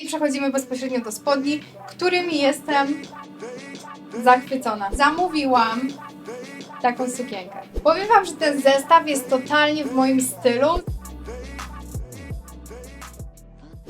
I przechodzimy bezpośrednio do spodni, którymi jestem zachwycona. Zamówiłam taką sukienkę. Powiem Wam, że ten zestaw jest totalnie w moim stylu.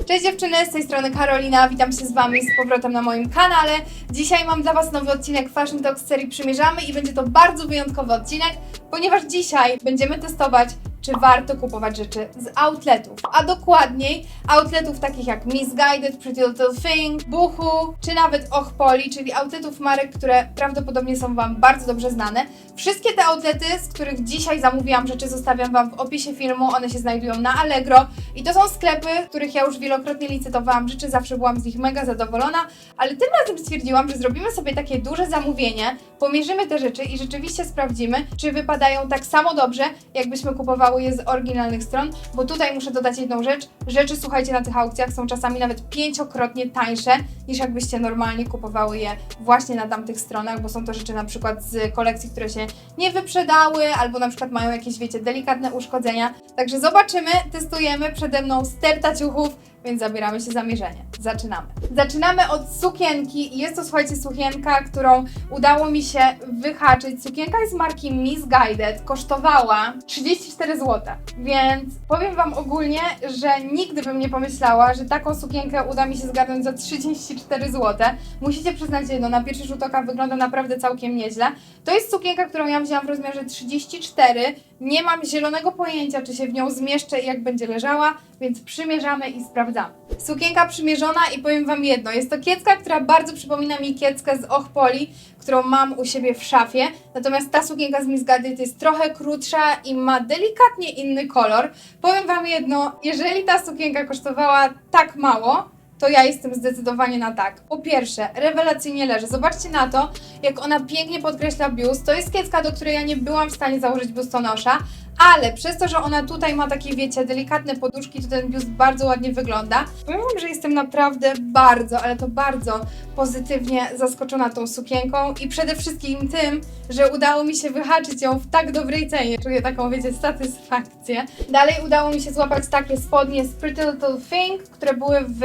Cześć dziewczyny, z tej strony Karolina, witam się z Wami z powrotem na moim kanale. Dzisiaj mam dla Was nowy odcinek Fashion Talk z serii Przymierzamy i będzie to bardzo wyjątkowy odcinek, ponieważ dzisiaj będziemy testować, czy warto kupować rzeczy z outletów, a dokładniej outletów takich jak Misguided, Pretty Little Thing, Buchu, czy nawet Ochpoli, czyli outletów marek, które prawdopodobnie są Wam bardzo dobrze znane. Wszystkie te outlety, z których dzisiaj zamówiłam rzeczy, zostawiam Wam w opisie filmu, one się znajdują na Allegro i to są sklepy, w których ja już wielokrotnie licytowałam rzeczy, zawsze byłam z nich mega zadowolona, ale tym razem stwierdziłam, że zrobimy sobie takie duże zamówienie, pomierzymy te rzeczy i rzeczywiście sprawdzimy, czy wypadają tak samo dobrze, jakbyśmy kupowały je z oryginalnych stron, bo tutaj muszę dodać jedną rzecz, rzeczy słuchajcie na tych aukcjach są czasami nawet pięciokrotnie tańsze niż jakbyście normalnie kupowały je właśnie na tamtych stronach, bo są to rzeczy na przykład z kolekcji, które się nie wyprzedały, albo na przykład mają jakieś, wiecie, delikatne uszkodzenia. Także zobaczymy, testujemy. Przede mną sterta ciuchów, więc zabieramy się za mierzenie. Zaczynamy. Zaczynamy od sukienki. Jest to, słuchajcie, sukienka, którą udało mi się wyhaczyć. Sukienka jest marki Misguided. Kosztowała 34 zł. Więc powiem Wam ogólnie, że nigdy bym nie pomyślała, że taką sukienkę uda mi się zgarnąć za 34 zł. Musicie przyznać jedno, na pierwszy rzut oka wygląda naprawdę całkiem nieźle. To jest sukienka, którą ja wzięłam w rozmiarze 34. Nie mam zielonego pojęcia, czy się w nią zmieszczę i jak będzie leżała, więc przymierzamy i sprawdzamy. Sukienka przymierzona i powiem Wam jedno, jest to kiecka, która bardzo przypomina mi kieckę z Ochpoli, którą mam u siebie w szafie, natomiast ta sukienka z Miss Gadget jest trochę krótsza i ma delikatnie inny kolor. Powiem Wam jedno, jeżeli ta sukienka kosztowała tak mało, to ja jestem zdecydowanie na tak. Po pierwsze, rewelacyjnie leży. Zobaczcie na to, jak ona pięknie podkreśla biust. To jest kiecka, do której ja nie byłam w stanie założyć biustonosza, ale przez to, że ona tutaj ma takie, wiecie, delikatne poduszki, to ten biust bardzo ładnie wygląda. Powiem wam, że jestem naprawdę bardzo, ale to bardzo pozytywnie zaskoczona tą sukienką i przede wszystkim tym, że udało mi się wyhaczyć ją w tak dobrej cenie. Czuję taką, wiecie, satysfakcję. Dalej udało mi się złapać takie spodnie z Pretty Little Thing, które były w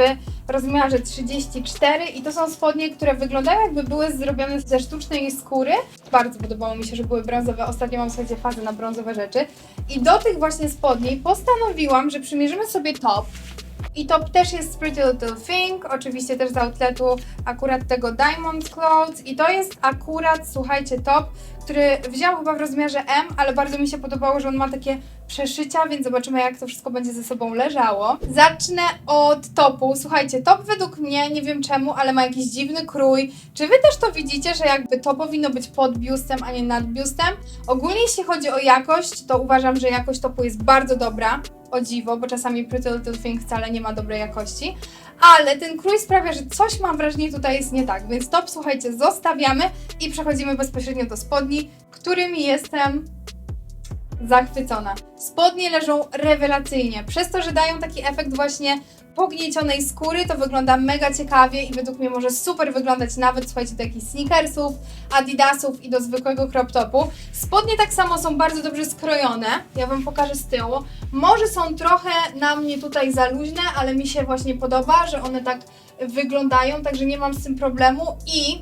rozmiarze 34 i to są spodnie, które wyglądają jakby były zrobione ze sztucznej skóry. Bardzo podobało mi się, że były brązowe. Ostatnio mam, słuchajcie, fazę na brązowe rzeczy. I do tych właśnie spodni postanowiłam, że przymierzymy sobie top. I top też jest z Pretty Little Thing, oczywiście też z outletu akurat tego Diamond Clothes. I to jest akurat, słuchajcie, top, który wziąłam chyba w rozmiarze M, ale bardzo mi się podobało, że on ma takie przeszycia, więc zobaczymy jak to wszystko będzie ze sobą leżało. Zacznę od topu. Słuchajcie, top według mnie, nie wiem czemu, ale ma jakiś dziwny krój. Czy wy też to widzicie, że jakby to powinno być pod biustem, a nie nad biustem? Ogólnie jeśli chodzi o jakość, to uważam, że jakość topu jest bardzo dobra. O dziwo, bo czasami Pretty Little Thing wcale nie ma dobrej jakości. Ale ten krój sprawia, że coś mam wrażenie tutaj jest nie tak. Więc top, słuchajcie, zostawiamy i przechodzimy bezpośrednio do spodni, którymi jestem zachwycona. Spodnie leżą rewelacyjnie. Przez to, że dają taki efekt właśnie pogniecionej skóry, to wygląda mega ciekawie i według mnie może super wyglądać nawet, słuchajcie, do jakichś sneakersów, adidasów i do zwykłego crop topu. Spodnie tak samo są bardzo dobrze skrojone. Ja Wam pokażę z tyłu. Może są trochę na mnie tutaj za luźne, ale mi się właśnie podoba, że one tak wyglądają, także nie mam z tym problemu i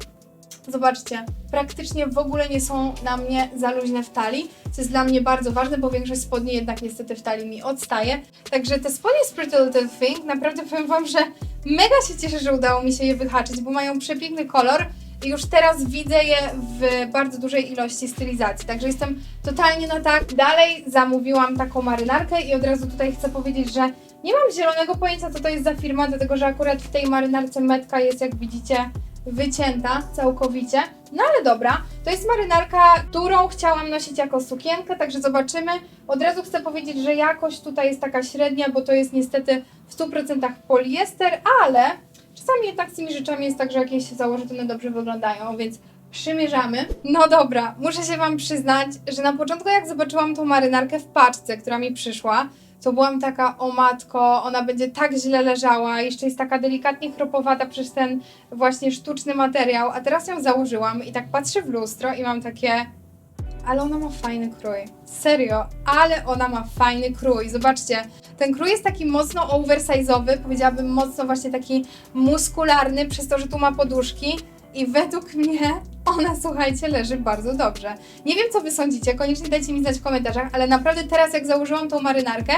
Zobaczcie, praktycznie w ogóle nie są na mnie za luźne w talii, co jest dla mnie bardzo ważne, bo większość spodni jednak niestety w talii mi odstaje. Także te spodnie z Pretty Little Thing, naprawdę powiem Wam, że mega się cieszę, że udało mi się je wyhaczyć, bo mają przepiękny kolor i już teraz widzę je w bardzo dużej ilości stylizacji, także jestem totalnie na tak. Dalej zamówiłam taką marynarkę i od razu tutaj chcę powiedzieć, że nie mam zielonego pojęcia, co to jest za firma, dlatego że akurat w tej marynarce metka jest, jak widzicie, wycięta całkowicie. No ale dobra, to jest marynarka, którą chciałam nosić jako sukienkę, także zobaczymy. Od razu chcę powiedzieć, że jakość tutaj jest taka średnia, bo to jest niestety w 100% poliester, ale czasami jednak z tymi rzeczami jest tak, że jakieś założę, to one dobrze wyglądają, więc przymierzamy. No dobra, muszę się Wam przyznać, że na początku jak zobaczyłam tą marynarkę w paczce, która mi przyszła, to byłam taka, o matko, ona będzie tak źle leżała, jeszcze jest taka delikatnie chropowata przez ten właśnie sztuczny materiał, a teraz ją założyłam i tak patrzę w lustro i mam takie, ale ona ma fajny krój. Serio, ale ona ma fajny krój. Zobaczcie, ten krój jest taki mocno oversize'owy, powiedziałabym mocno właśnie taki muskularny, przez to, że tu ma poduszki. I według mnie ona, słuchajcie, leży bardzo dobrze. Nie wiem, co wy sądzicie, koniecznie dajcie mi znać w komentarzach, ale naprawdę teraz, jak założyłam tą marynarkę,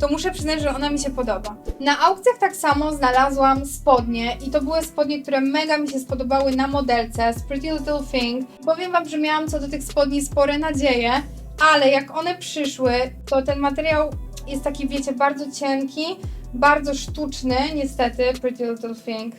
to muszę przyznać, że ona mi się podoba. Na aukcjach tak samo znalazłam spodnie i to były spodnie, które mega mi się spodobały na modelce z Pretty Little Thing. Powiem wam, że miałam co do tych spodni spore nadzieje, ale jak one przyszły, to ten materiał jest taki, wiecie, bardzo cienki, bardzo sztuczny, niestety, Pretty Little Thing.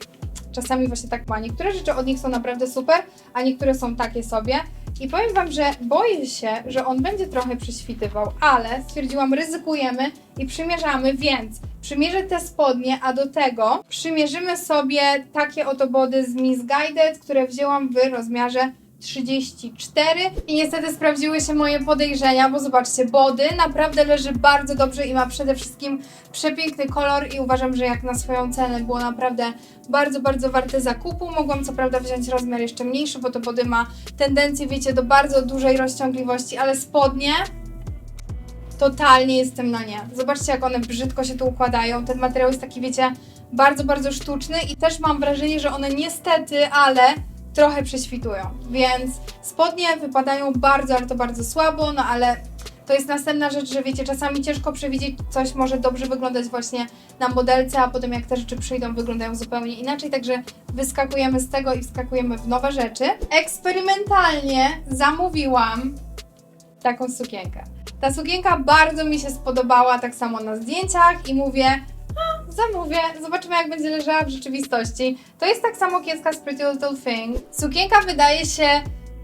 Czasami właśnie tak ma. Niektóre rzeczy od nich są naprawdę super, a niektóre są takie sobie. I powiem Wam, że boję się, że on będzie trochę przyświtywał, ale stwierdziłam, ryzykujemy i przymierzamy, więc przymierzę te spodnie, a do tego przymierzymy sobie takie oto body z Miss Guided, które wzięłam w rozmiarze 34 i niestety sprawdziły się moje podejrzenia, bo zobaczcie, body naprawdę leży bardzo dobrze i ma przede wszystkim przepiękny kolor i uważam, że jak na swoją cenę było naprawdę bardzo, bardzo warte zakupu. Mogłam co prawda wziąć rozmiar jeszcze mniejszy, bo to body ma tendencję, wiecie, do bardzo dużej rozciągliwości, ale spodnie totalnie jestem na nie. Zobaczcie, jak one brzydko się tu układają. Ten materiał jest taki, wiecie, bardzo, bardzo sztuczny i też mam wrażenie, że one niestety, ale trochę prześwitują. Więc spodnie wypadają bardzo, ale to bardzo słabo, no ale to jest następna rzecz, że wiecie, czasami ciężko przewidzieć, coś może dobrze wyglądać właśnie na modelce, a potem jak te rzeczy przyjdą, wyglądają zupełnie inaczej, także wyskakujemy z tego i wskakujemy w nowe rzeczy. Eksperymentalnie zamówiłam taką sukienkę. Ta sukienka bardzo mi się spodobała, tak samo na zdjęciach i mówię, zamówię, zobaczymy jak będzie leżała w rzeczywistości. To jest tak samo kieska z Pretty Little Thing. Sukienka wydaje się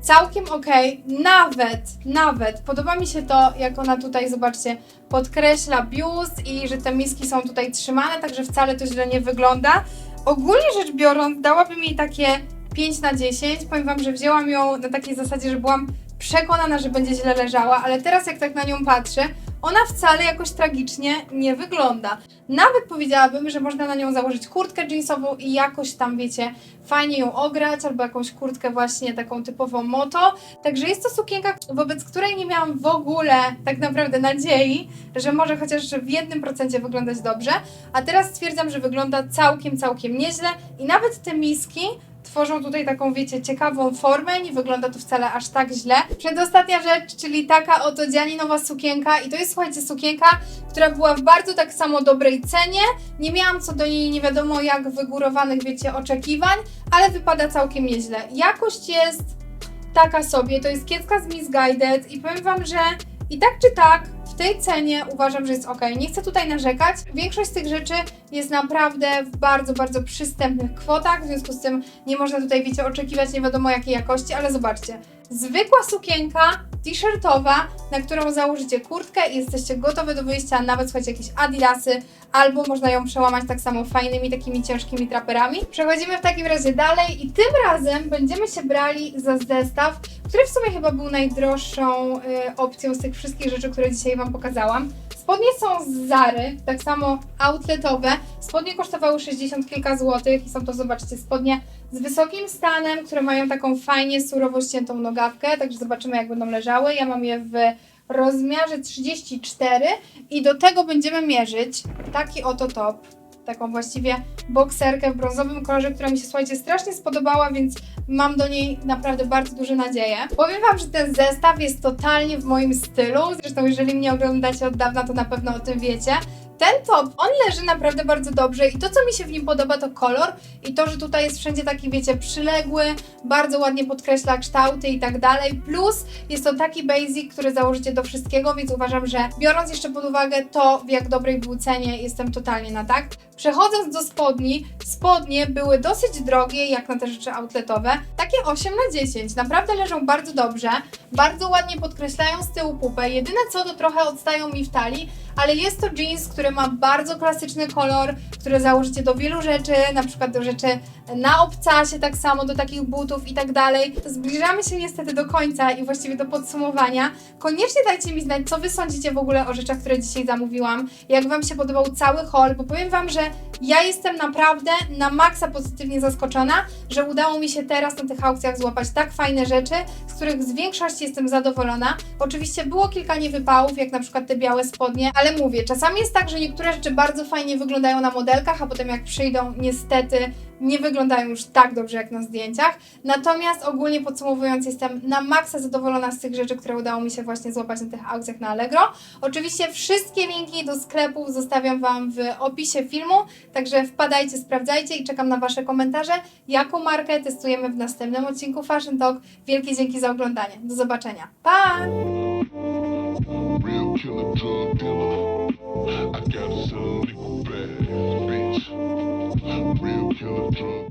całkiem ok, nawet, nawet podoba mi się to, jak ona tutaj, zobaczcie, podkreśla biust i że te miski są tutaj trzymane, także wcale to źle nie wygląda. Ogólnie rzecz biorąc, dałabym jej takie 5 na 10. Powiem Wam, że wzięłam ją na takiej zasadzie, że byłam przekonana, że będzie źle leżała, ale teraz jak tak na nią patrzę, ona wcale jakoś tragicznie nie wygląda. Nawet powiedziałabym, że można na nią założyć kurtkę jeansową i jakoś tam, wiecie, fajnie ją ograć, albo jakąś kurtkę właśnie taką typową moto. Także jest to sukienka, wobec której nie miałam w ogóle tak naprawdę nadziei, że może chociaż w jednym procencie wyglądać dobrze, a teraz stwierdzam, że wygląda całkiem, całkiem nieźle i nawet te miski tworzą tutaj taką, wiecie, ciekawą formę, nie wygląda to wcale aż tak źle. Przedostatnia rzecz, czyli taka oto dzianinowa sukienka i to jest, słuchajcie, sukienka, która była w bardzo tak samo dobrej cenie, nie miałam co do niej nie wiadomo jak wygórowanych, wiecie, oczekiwań, ale wypada całkiem nieźle. Jakość jest taka sobie, to jest kiecka z Miss Guided i powiem Wam, że i tak czy tak, w tej cenie uważam, że jest ok. Nie chcę tutaj narzekać. Większość z tych rzeczy jest naprawdę w bardzo, bardzo przystępnych kwotach, w związku z tym nie można tutaj, wiecie, oczekiwać nie wiadomo jakiej jakości, ale zobaczcie. Zwykła sukienka t-shirtowa, na którą założycie kurtkę i jesteście gotowe do wyjścia, nawet słuchajcie, jakieś adidasy, albo można ją przełamać tak samo fajnymi, takimi ciężkimi traperami. Przechodzimy w takim razie dalej i tym razem będziemy się brali za zestaw, który w sumie chyba był najdroższą y, opcją z tych wszystkich rzeczy, które dzisiaj Wam pokazałam. Spodnie są z Zary, tak samo outletowe. Spodnie kosztowały 60 kilka złotych i są to, zobaczcie, spodnie z wysokim stanem, które mają taką fajnie surowo ściętą nogawkę, także zobaczymy jak będą leżały. Ja mam je w rozmiarze 34 i do tego będziemy mierzyć taki oto top, taką właściwie bokserkę w brązowym kolorze, która mi się, słuchajcie, strasznie spodobała, więc mam do niej naprawdę bardzo duże nadzieje. Powiem Wam, że ten zestaw jest totalnie w moim stylu, zresztą jeżeli mnie oglądacie od dawna, to na pewno o tym wiecie. Ten top, on leży naprawdę bardzo dobrze i to, co mi się w nim podoba, to kolor i to, że tutaj jest wszędzie taki, wiecie, przyległy, bardzo ładnie podkreśla kształty i tak dalej, plus jest to taki basic, który założycie do wszystkiego, więc uważam, że biorąc jeszcze pod uwagę to, w jak dobrej był cenie, jestem totalnie na tak. Przechodząc do spodni, spodnie były dosyć drogie, jak na te rzeczy outletowe, takie 8 na 10, naprawdę leżą bardzo dobrze, bardzo ładnie podkreślają z tyłu pupę, jedyne co to trochę odstają mi w talii, ale jest to jeans, który ma bardzo klasyczny kolor, który założycie do wielu rzeczy, na przykład do rzeczy na obcasie, tak samo do takich butów i tak dalej. Zbliżamy się niestety do końca i właściwie do podsumowania. Koniecznie dajcie mi znać, co wy sądzicie w ogóle o rzeczach, które dzisiaj zamówiłam, jak wam się podobał cały haul, bo powiem wam, że ja jestem naprawdę na maksa pozytywnie zaskoczona, że udało mi się teraz na tych aukcjach złapać tak fajne rzeczy, z których z większości jestem zadowolona. Oczywiście było kilka niewypałów, jak na przykład te białe spodnie, ale mówię, czasami jest tak, że niektóre rzeczy bardzo fajnie wyglądają na modelkach, a potem jak przyjdą, niestety nie wyglądają już tak dobrze jak na zdjęciach. Natomiast ogólnie podsumowując, jestem na maksa zadowolona z tych rzeczy, które udało mi się właśnie złapać na tych aukcjach na Allegro. Oczywiście wszystkie linki do sklepów zostawiam Wam w opisie filmu, także wpadajcie, sprawdzajcie i czekam na Wasze komentarze, jaką markę testujemy w następnym odcinku Fashion Talk. Wielkie dzięki za oglądanie. Do zobaczenia. Pa! Killer drug dealer. I got a son, liquid bad bitch. Real killer drug.